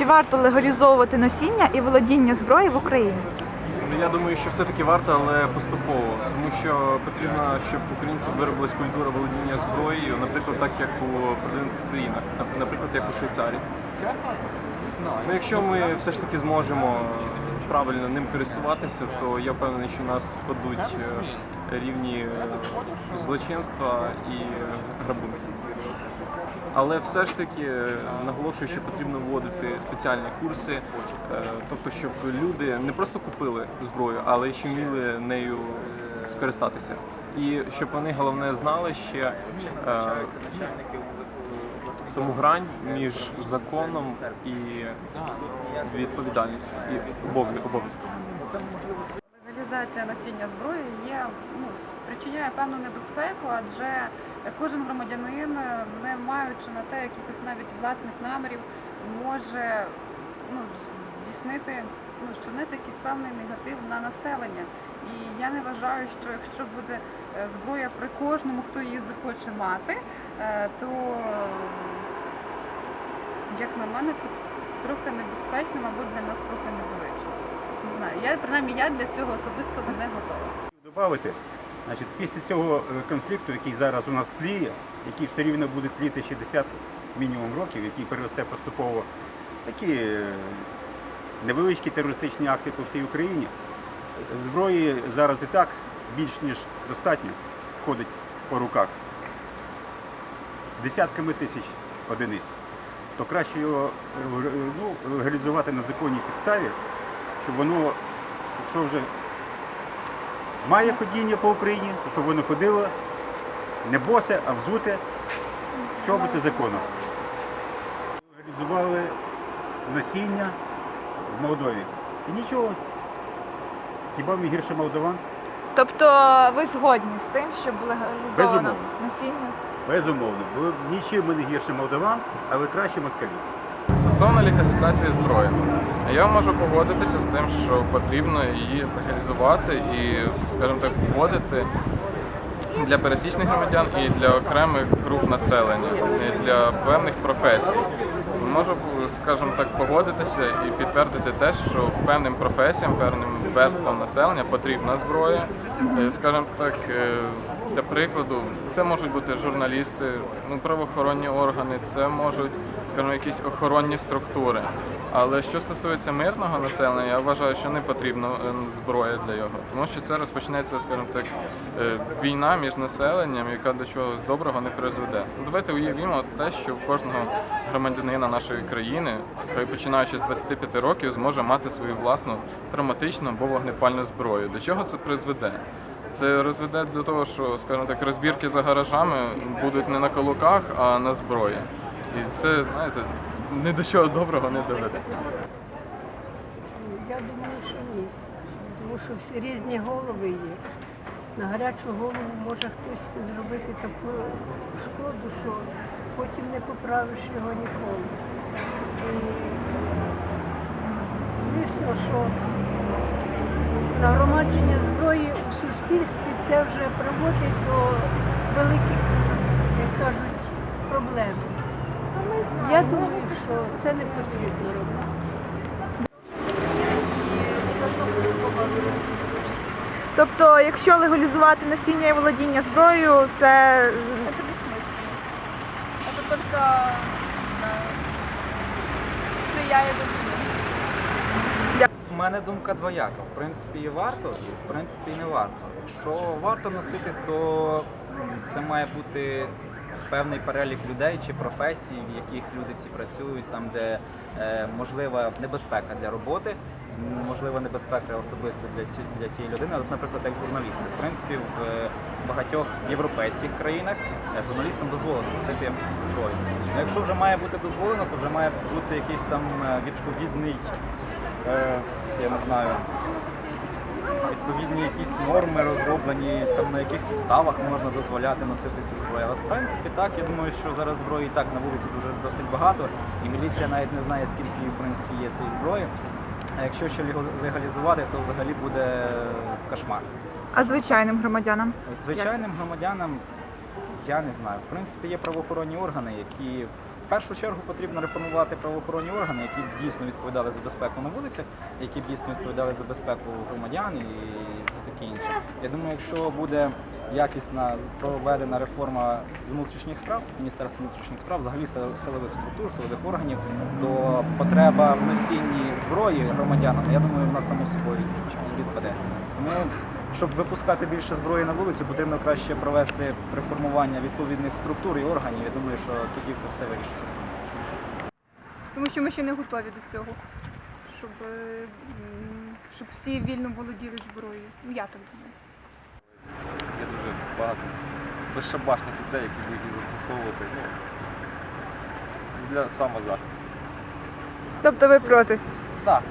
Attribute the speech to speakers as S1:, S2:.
S1: Чи варто легалізовувати носіння і володіння зброї в Україні?
S2: Ну, я думаю, що все-таки варто, але поступово, тому що потрібно, щоб українців виробилась культура володіння зброєю, наприклад, так як у продвинутих країнах, наприклад, як у Швейцарії. Ну, якщо ми все ж таки зможемо правильно ним користуватися, то я впевнений, що нас впадуть е, рівні е, злочинства і грабунки. Але все ж таки е, наголошую, що потрібно вводити спеціальні курси, е, тобто, щоб люди не просто купили зброю, але ще вміли нею скористатися. І щоб вони головне знали ще е, саму грань між законом і відповідальністю і обов- обов'язком.
S3: Легалізація носіння зброї є ну спричиняє певну небезпеку, адже кожен громадянин, не маючи на те якихось навіть власних намірів, може ну, здійснити, ну, вчинити якийсь певний негатив на населення. І я не вважаю, що якщо буде е, зброя при кожному, хто її захоче мати, е, то як на мене, це трохи небезпечно, мабуть, для нас трохи незвично. Я принаймні я для цього особисто не готова.
S4: Добавити, значить, після цього е, конфлікту, який зараз у нас тліє, який все рівно буде тліти 60 мінімум років, який переросте поступово такі е, невеличкі терористичні акти по всій Україні, зброї зараз і так більш ніж достатньо ходить по руках десятками тисяч одиниць. То краще його е, ну, легалізувати на законній підставі, щоб воно, якщо вже має ходіння по Україні, то щоб воно ходило не босе, а взуте, в чоботи законом. Реалізували насіння в Молдові. І нічого. Хіба ми гірше молдаван?
S1: Тобто ви згодні з тим, щоб легалізовано
S4: Безумовно.
S1: носіння?
S4: Безумовно. Бо нічим ми не гірше молдаван, але краще москалів.
S5: Стосовно легалізації зброї, я можу погодитися з тим, що потрібно її легалізувати і, скажімо так, вводити для пересічних громадян і для окремих груп населення, і для певних професій. Можу, скажімо так, погодитися і підтвердити те, що певним професіям, певним верствам населення потрібна зброя. Е, Скажімо так, е, для прикладу, це можуть бути журналісти, ну, правоохоронні органи, це можуть, скажімо, якісь охоронні структури. Але що стосується мирного населення, я вважаю, що не потрібна е, зброя для його, тому що це розпочнеться, скажімо так, е, війна між населенням, яка до чого доброго не призведе. Ну, Давайте уявімо те, що в кожного громадянина нашої країни, хай починаючи з 25 років, зможе мати свою власну травматичну або вогнепальну зброю. До чого це призведе? Це розведе до того, що, скажімо так, розбірки за гаражами будуть не на калуках, а на зброї. І це, знаєте, ні до чого доброго не доведе.
S6: Я думаю, що ні. Тому що всі різні голови є. На гарячу голову може хтось зробити таку шкоду, що потім не поправиш його ніколи. І звісно, що нагромадження зброї у суспільстві це вже приводить до великих, як кажуть, проблем. Я думаю, що це не потрібно робити.
S1: Тобто, якщо легалізувати носіння і володіння зброєю, це
S3: Это бессмысленно. Это только, не знаю, сприяє війні.
S7: У мене думка двояка. В принципі, і варто, і в принципі, і не варто. Якщо варто носити, то м, це має бути певний перелік людей чи професій, в яких люди ці працюють, там, де е, можлива небезпека для роботи, можлива небезпека особисто для, для тієї людини, наприклад, як журналісти. В принципі, в е, багатьох європейських країнах е, журналістам дозволено носити зброю. Ну, якщо вже має бути дозволено, то вже має бути якийсь там відповідний я не знаю, відповідні якісь норми розроблені, там на яких підставах можна дозволяти носити цю зброю. Але в принципі так, я думаю, що зараз зброї і так на вулиці дуже досить багато, і міліція навіть не знає, скільки в принципі є цієї зброї. А якщо ще легалізувати, то взагалі буде кошмар.
S1: а звичайним громадянам.
S7: Звичайним громадянам я не знаю. В принципі, є правоохоронні органи, які першу чергу потрібно реформувати правоохоронні органи, які б дійсно відповідали за безпеку на вулицях, які б дійсно відповідали за безпеку громадян і все таке інше. Я думаю, якщо буде якісна проведена реформа внутрішніх справ, Міністерства внутрішніх справ, взагалі сил- силових структур, силових органів, то потреба в носінні зброї громадянам, я думаю, вона само собою відпаде. Тому щоб випускати більше зброї на вулицю, потрібно краще провести реформування відповідних структур і органів. Я думаю, що тоді це все вирішиться само.
S8: тому що ми ще не готові до цього, щоб, е, щоб всі вільно володіли зброєю. Ну я так думаю.
S9: Є дуже багато безшабашних людей, які будуть їх застосовувати ну, для самозахисту.
S1: Тобто ви проти?
S9: Так,